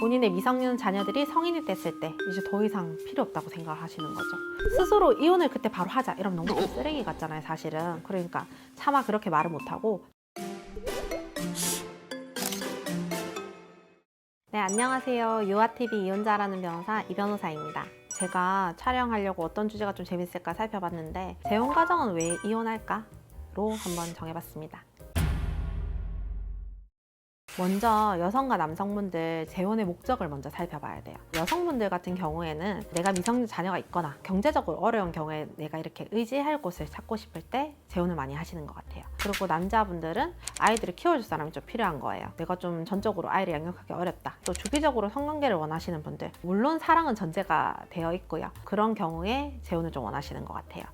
본인의 미성년 자녀들이 성인이 됐을 때 이제 더 이상 필요 없다고 생각을 하시는 거죠. 스스로 이혼을 그때 바로 하자 이러면 너무 좀 쓰레기 같잖아요, 사실은. 그러니까 차마 그렇게 말을 못 하고 네, 안녕하세요. 유아TV 이혼자라는 변호사 이 변호사입니다. 제가 촬영하려고 어떤 주제가 좀 재밌을까 살펴봤는데 재혼 가정은 왜 이혼할까? 로 한번 정해봤습니다. 먼저 여성과 남성분들 재혼의 목적을 먼저 살펴봐야 돼요. 여성분들 같은 경우에는 내가 미성년 자녀가 있거나 경제적으로 어려운 경우에 내가 이렇게 의지할 곳을 찾고 싶을 때 재혼을 많이 하시는 것 같아요. 그리고 남자분들은 아이들을 키워줄 사람이 좀 필요한 거예요. 내가 좀 전적으로 아이를 양육하기 어렵다. 또 주기적으로 성관계를 원하시는 분들, 물론 사랑은 전제가 되어 있고요. 그런 경우에 재혼을 좀 원하시는 것 같아요.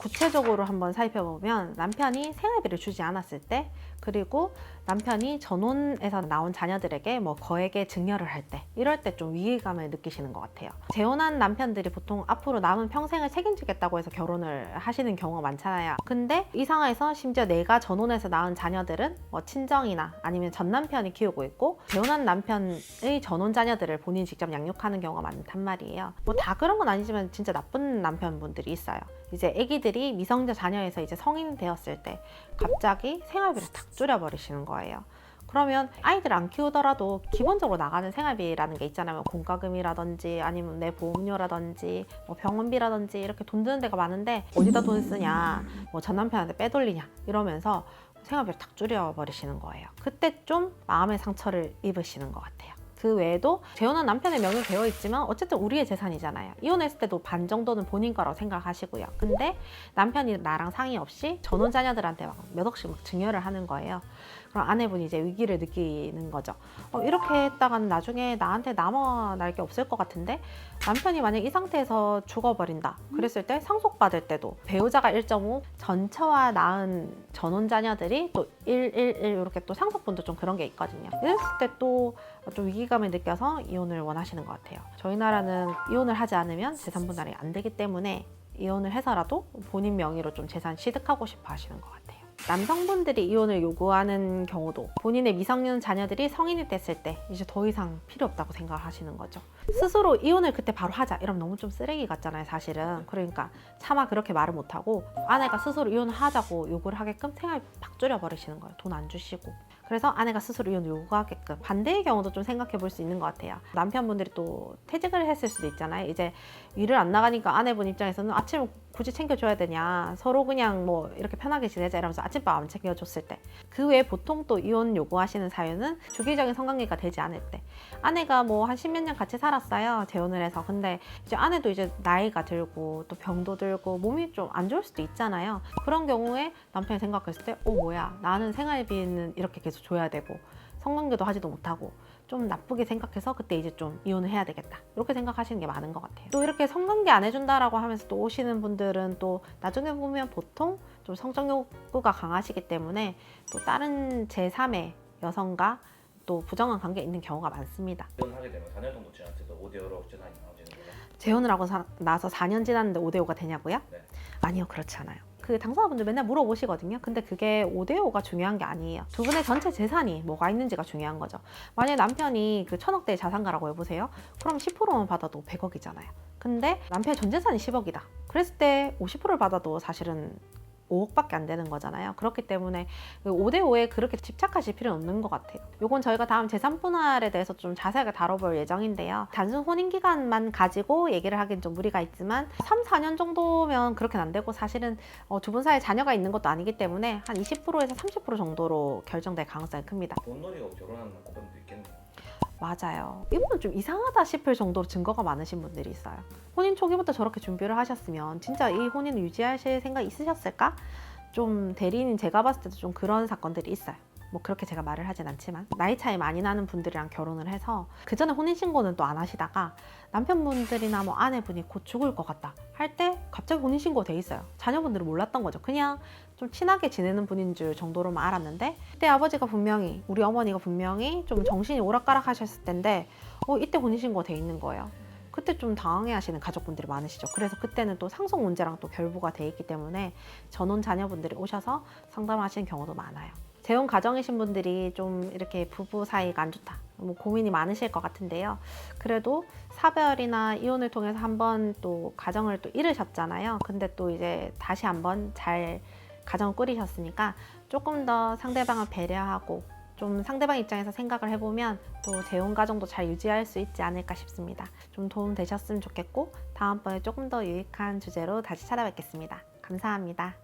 구체적으로 한번 살펴보면 남편이 생활비를 주지 않았을 때 그리고 남편이 전혼에서 나온 자녀들에게 뭐 거액의 증여를 할 때 이럴 때 좀 위기감을 느끼시는 것 같아요. 재혼한 남편들이 보통 앞으로 남은 평생을 책임지겠다고 해서 결혼을 하시는 경우가 많잖아요. 근데 이 상황에서 심지어 내가 전혼해서 낳은 자녀들은 뭐 친정이나 아니면 전 남편이 키우고 있고 재혼한 남편의 전혼 자녀들을 본인이 직접 양육하는 경우가 많단 말이에요. 뭐 다 그런 건 아니지만 진짜 나쁜 남편분들이 있어요. 이제 아기들 이 미성년 자녀에서 이제 성인이 되었을 때 갑자기 생활비를 탁 줄여버리시는 거예요. 그러면 아이들 안 키우더라도 기본적으로 나가는 생활비라는 게 있잖아요. 뭐 공과금이라든지 아니면 내 보험료라든지 뭐 병원비라든지 이렇게 돈 드는 데가 많은데 어디다 돈 쓰냐, 뭐 전 남편한테 빼돌리냐 이러면서 생활비를 탁 줄여버리시는 거예요. 그때 좀 마음의 상처를 입으시는 것 같아요. 그 외에도 재혼한 남편의 명의 되어 있지만 어쨌든 우리의 재산이잖아요. 이혼했을 때도 반 정도는 본인 거라고 생각하시고요. 근데 남편이 나랑 상의 없이 전혼 자녀들한테 막 몇 억씩 막 증여를 하는 거예요. 그럼 아내분이 이제 위기를 느끼는 거죠. 어, 이렇게 했다가는 나중에 나한테 남아날 게 없을 것 같은데 남편이 만약 이 상태에서 죽어버린다. 그랬을 때 상속받을 때도 배우자가 1.5, 전처와 낳은 전혼 자녀들이 또 1, 1, 1 이렇게 또 상속분도 좀 그런 게 있거든요. 이랬을 때또 좀 위기감을 느껴서 이혼을 원하시는 것 같아요. 저희 나라는 이혼을 하지 않으면 재산 분할이 안 되기 때문에 이혼을 해서라도 본인 명의로 좀 재산 취득하고 싶어 하시는 것 같아요. 남성분들이 이혼을 요구하는 경우도 본인의 미성년 자녀들이 성인이 됐을 때 이제 더 이상 필요 없다고 생각을 하시는 거죠. 스스로 이혼을 그때 바로 하자 이러면 너무 좀 쓰레기 같잖아요, 사실은. 그러니까 차마 그렇게 말을 못 하고 아내가 스스로 이혼을 하자고 요구를 하게끔 생활 팍 줄여버리시는 거예요. 돈 안 주시고. 그래서 아내가 스스로 이혼을 요구하게끔 반대의 경우도 좀 생각해 볼 수 있는 것 같아요. 남편분들이 또 퇴직을 했을 수도 있잖아요. 이제 일을 안 나가니까 아내분 입장에서는 아침을 굳이 챙겨줘야 되냐. 서로 그냥 뭐 이렇게 편하게 지내자 이러면서 아침밥 안 챙겨줬을 때. 그 외에 보통 또 이혼 요구하시는 사유는 주기적인 성관계가 되지 않을 때. 아내가 뭐 한 십몇 년 같이 살았어요 재혼을 해서. 근데 이제 아내도 이제 나이가 들고 또 병도 들고 몸이 좀 안 좋을 수도 있잖아요. 그런 경우에 남편이 생각했을 때 어 뭐야. 나는 생활비는 이렇게 계속 줘야 되고 성관계도 하지도 못하고 좀 나쁘게 생각해서 그때 이제 좀 이혼을 해야 되겠다 이렇게 생각하시는 게 많은 것 같아요 또 이렇게 성관계 안 해준다라고 하면서 또 오시는 분들은 또 나중에 보면 보통 좀 성적 욕구가 강하시기 때문에 또 다른 제3의 여성과 또 부정한 관계에 있는 경우가 많습니다 이혼하게 되면 4년 정도 지났을 때 5대5로 재산이 나눠지는 거죠. 재혼을 하고 사- 나서 4년 지났는데 5대5가 되냐고요? 네. 아니요, 그렇지 않아요. 그 당사자분들 맨날 물어보시거든요. 근데 그게 5대5가 중요한 게 아니에요. 두 분의 전체 재산이 뭐가 있는지가 중요한 거죠. 만약에 남편이 그 천억대의 자산가라고 해보세요. 그럼 10%만 받아도 100억이잖아요. 근데 남편의 전 재산이 10억이다. 그랬을 때 50%를 받아도 사실은 5억밖에 안 되는 거잖아요. 그렇기 때문에 5대5에 그렇게 집착하실 필요는 없는 것 같아요. 요건 저희가 다음 재산 분할에 대해서 좀 자세하게 다뤄볼 예정인데요. 단순 혼인 기간만 가지고 얘기를 하긴 좀 무리가 있지만 3, 4년 정도면 그렇게는 안 되고 사실은 어, 두분 사이에 자녀가 있는 것도 아니기 때문에 한 20%에서 30% 정도로 결정될 가능성이 큽니다. 돈 노리고 결혼하는 커플도 있겠네요. 맞아요. 이분은 좀 이상하다 싶을 정도로 증거가 많으신 분들이 있어요. 혼인 초기부터 저렇게 준비를 하셨으면 진짜 이 혼인을 유지하실 생각 있으셨을까? 좀 대리인 제가 봤을 때도 좀 그런 사건들이 있어요. 뭐 그렇게 제가 말을 하진 않지만 나이 차이 많이 나는 분들이랑 결혼을 해서 그 전에 혼인 신고는 또 안 하시다가 남편분들이나 뭐 아내분이 곧 죽을 것 같다 할 때 갑자기 혼인 신고 돼 있어요. 자녀분들은 몰랐던 거죠. 그냥 좀 친하게 지내는 분인 줄 정도로만 알았는데 그때 아버지가 분명히 우리 어머니가 분명히 좀 정신이 오락가락 하셨을 텐데 어 이때 혼인신고 돼 있는 거예요. 그때 좀 당황해 하시는 가족분들이 많으시죠. 그래서 그때는 또 상속 문제랑 또 결부가 돼 있기 때문에 전혼 자녀분들이 오셔서 상담하시는 경우도 많아요. 재혼 가정이신 분들이 좀 이렇게 부부 사이가 안 좋다. 뭐 고민이 많으실 것 같은데요. 그래도 사별이나 이혼을 통해서 한번 또 가정을 또 잃으셨잖아요. 근데 또 이제 다시 한번 잘 가정을 꾸리셨으니까 조금 더 상대방을 배려하고 좀 상대방 입장에서 생각을 해보면 또 재혼 가정도 잘 유지할 수 있지 않을까 싶습니다. 좀 도움 되셨으면 좋겠고 다음번에 조금 더 유익한 주제로 다시 찾아뵙겠습니다. 감사합니다.